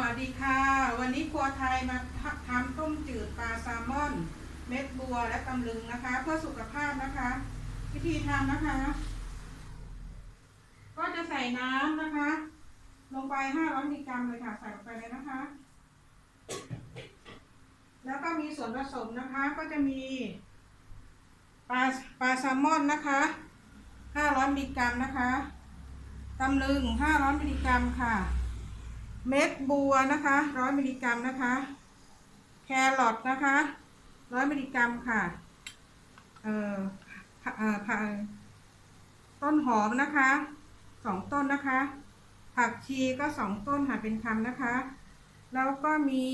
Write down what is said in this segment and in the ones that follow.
วัสดีค่ะ วันนี้ครัวไทยมาทำต้มจืดปลาแซลมอน เม็ดบัวและตำลึงนะคะ เพื่อสุขภาพนะคะ วิธีทำนะคะ ก็จะใส่น้ำนะคะ ลงไป 500มิลลิกรัมเลยค่ะ ใส่ลงไปเลยนะคะ แล้วก็มีส่วนผสมนะคะ ก็จะมีปลาปลาแซลมอนนะคะ 500มิลลิกรัมนะคะตำลึง 500มิลลิกรัมค่ะ เม็ดบัวนะคะร้อยมิลลิกรัมนะคะ แครอทนะคะร้อยมิลลิกรัมค่ะ เอ่อผักเออผักต้นหอมนะคะสองต้นนะคะ ผักชีก็สองต้นหั่นเป็นคำนะคะ แล้วก็มี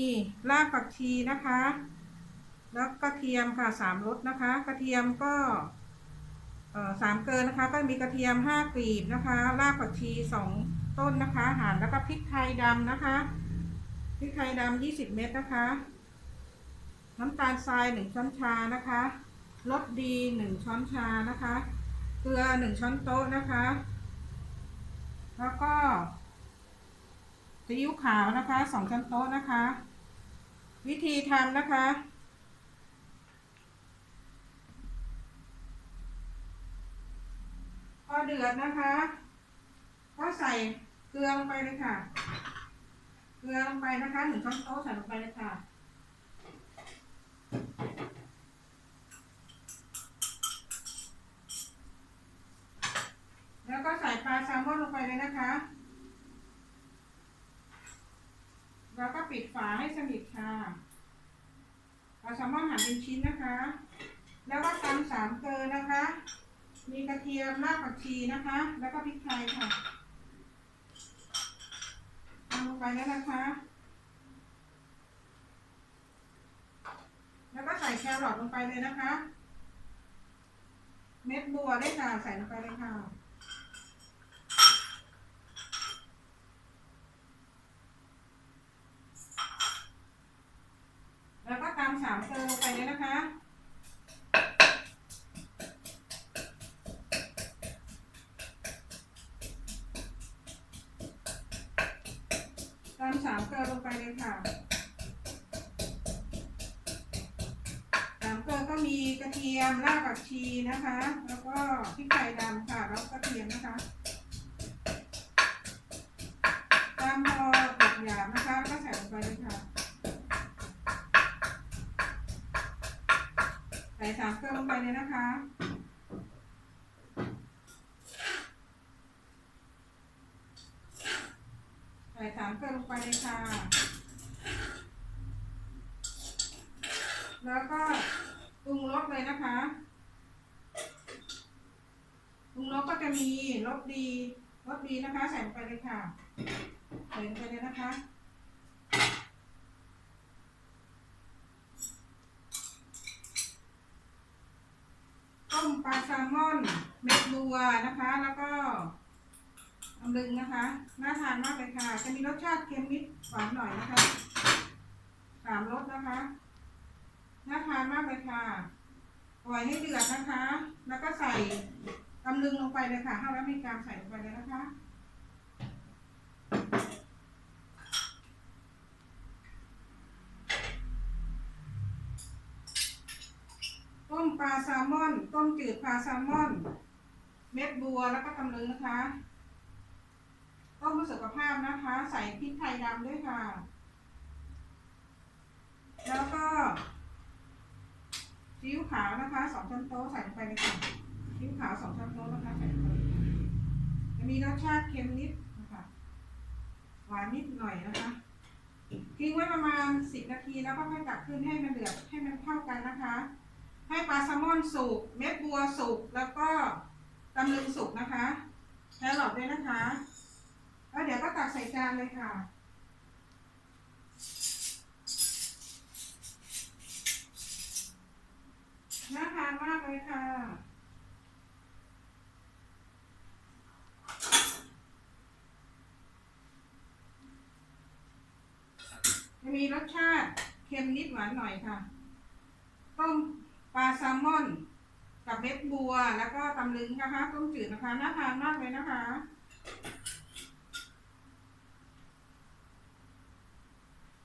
รากผักชีนะคะ แล้วกระเทียมค่ะสามรสนะคะ กระเทียมก็ สามเกินนะคะ ก็มีกระเทียมห้ากลีบนะคะรากผักชีสองต้นนะคะหั่นแล้วก็พริกไทยดำนะคะพริกไทยดำยี่สิบเม็ดนะคะ น้ำตาลทรายหนึ่งช้อนชานะคะรสดีหนึ่งช้อนชานะคะ เกลือหนึ่งช้อนโต๊ะนะคะ แล้วก็ซีอิ๊วขาวนะคะสองช้อนโต๊ะนะคะ วิธีทำนะคะ พอ เดือดนะคะ ก็ใส่เกลือลงไปเลยค่ะ เกลือลงไปนะคะหนึ่งช้อนโต๊ะใส่ลงไปเลยค่ะแล้วก็ใส่ปลาแซลมอนลงไปเลยนะคะ แล้วก็ปิดฝาให้สนิทค่ะปลาแซลมอนหั่นเป็นชิ้นนะคะ แล้วก็ตำสามเกลือนะคะ มีกระเทียมรากผักชีนะคะ แล้วก็พริกไทยค่ะทำลงไปแล้วนะคะ แล้วก็ใส่แครอทลงไปเลยนะคะ เม็ดบัวได้ค่ะใส่ลงไปเลยค่ะ ตามสามเกลือลงไปเลยค่ะสามเกลือก็มีกระเทียมรากผักชีนะคะ แล้วก็พริกไทยดำค่ะแล้วกระเทียมนะคะตามพอตัดหยาบนะคะแล้วก็ใส่ลงไปเลยค่ะใส่สามเกลือลงไปเลยนะคะ ส่สามเกลือลงไปเลยค่ะ แล้วก็ปรุงรสเลยนะคะปรุงรสก็จะมีรสดีรสดีนะคะ ใส่ลงไปเลยค่ะใส่ลงไปเลยนะคะต้มปลาแซลมอนเม็ดบัวนะคะ แล้วก็ ตำลึงนะคะ น่าทานมากเลยค่ะ จะมีรสชาติเค็มนิดหวานหน่อยนะคะสามรสนะคะ น่าทานมากเลยค่ะปล่อยให้เดือดนะคะ แล้วก็ใส่ตำลึงลงไปเลยค่ะห้าร้อยมิลลิกรัมใส่ลงไปเลยนะคะ ต้มปลาแซลมอน ต้มจืดปลาแซลมอน เม็ดบัวแล้วก็ตำลึงนะคะ ต้มเพื่อสุขภาพนะคะ ใส่พริกไทยดำด้วยค่ะ แล้วก็ซีอิ๊วขาวนะคะสองช้อนโต๊ะใส่ลงไปเลยค่ะซีอิ๊วขาวสองช้อนโต๊ะนะคะใส่ลงไปจะมีรสชาติเค็มนิดนะคะหวานนิดหน่อยนะคะทิ้งไว้ประมาณสิบนาทีแล้วก็ค่อยตักขึ้นให้มันเดือดให้มันเข้ากันนะคะ ให้ปลาแซลมอนสุกเม็ดบัวสุกแล้วก็ตำลึงสุกนะคะแครอทด้วยนะคะ แล้วเดี๋ยวก็ตักใส่จานเลยค่ะ น่าทานมากเลยค่ะ จะมีรสชาติเค็มนิดหวานหน่อยค่ะ ต้มปลาแซลมอน กับเม็ดบัว แล้วก็ตำลึงนะคะ ต้มจืดนะคะ น่าทานมากเลยนะคะ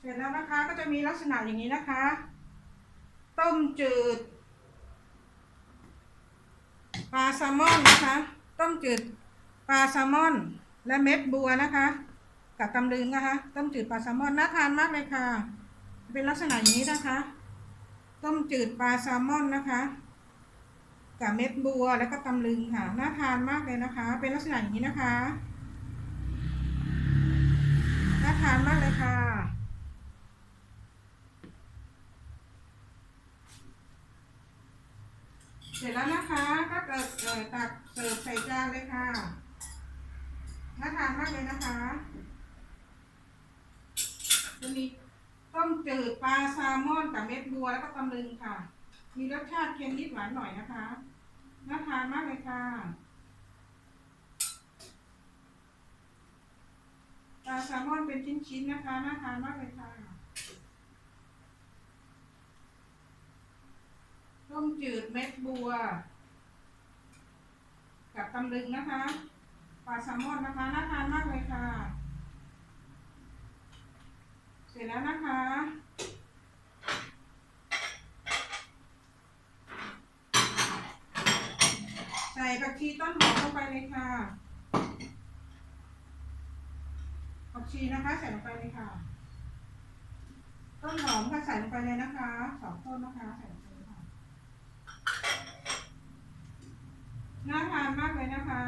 ร็จแล้วนะคะก็จะมีลักษณะอย่างนี้นะคะ ต้มจืดปลาแซลมอนนะคะ ต้มจืดปลาแซลมอน และเม็ดบัวนะคะ กับตำลึงนะคะ ต้มจืดปลาแซลมอนน่าทานมากเลยค่ะ เป็นลักษณะอย่างนี้นะคะ ต้มจืดปลาแซลมอนนะคะกับเม็ดบัวแล้วก็ตำลึงค่ะน่าทานมากเลยนะคะ เป็นลักษณะอย่างนี้นะคะน่าทานมากเลยค่ะ เสร็จแล้วนะคะ ก็เติมเอ่อตักเสิร์ฟใส่จานเลยค่ะน่าทานมากเลยนะคะจะมีต้มจืดปลาแซลมอนกับเม็ดบัวแล้วก็ตำลึงค่ะ มีรสชาติเค็มนิดหวานหน่อยนะคะน่าทานมากเลยค่ะปลาแซลมอนเป็นชิ้นๆนะคะน่าทานมากเลยค่ะ ต้ม จืดเม็ดบัว กับตำลึงนะคะปลาแซลมอนนะคะน่าทานมากเลยค่ะ เสร็จแล้วนะคะใส่ผักชีต้นหอมลงไปเลยค่ะผักชีนะคะ ใส่ลงไปเลยค่ะ ต้นหอมก็ใส่ลงไปเลยนะคะสองต้นนะคะใส่ลงไปเลยค่ะ น่าทานมากเลยนะคะ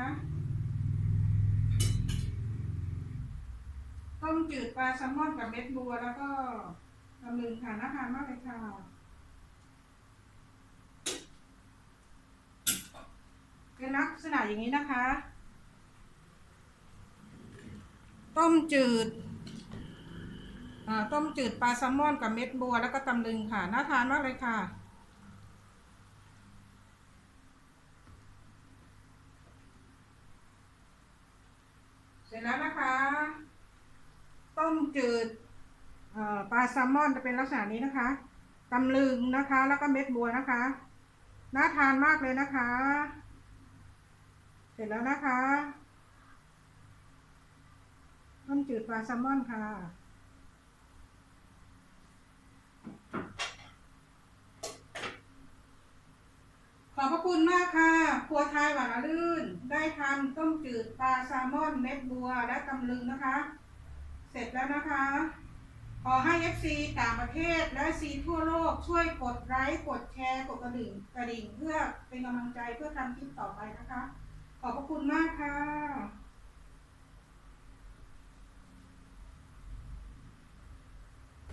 ต้มจืดปลาแซลมอนกับเม็ดบัวแล้วก็ตำลึงค่ะน่าทานมากเลยค่ะเป็นลักษณะอย่างนี้นะคะ ต้มจืดต้มจืดปลาแซลมอนกับเม็ดบัวแล้วก็ตำลึงค่ะน่าทานมากเลยค่ะ เสร็จแล้วนะคะ ต้ม จืดปลาแซลมอนจะเป็นลักษณะนี้นะคะตำลึงนะคะ แล้วก็เม็ดบัวนะคะ น่าทานมากเลยนะคะ เสร็จแล้วนะคะต้มจืดปลาแซลมอนค่ะขอบพระคุณมากค่ะ ครัวไทยหวานลื่น ได้ทำต้มจืดปลาแซลมอนเม็ดบัวและตำลึงนะคะ เสร็จแล้วนะคะ ขอให้ FC ต่างประเทศและ FC ทั่วโลกช่วยกดไลค์กดแชร์กดกระดิ่งกระดิ่งเพื่อเป็นกำลังใจเพื่อทำคลิปต่อไปนะคะ ขอบพระคุณมากค่ะ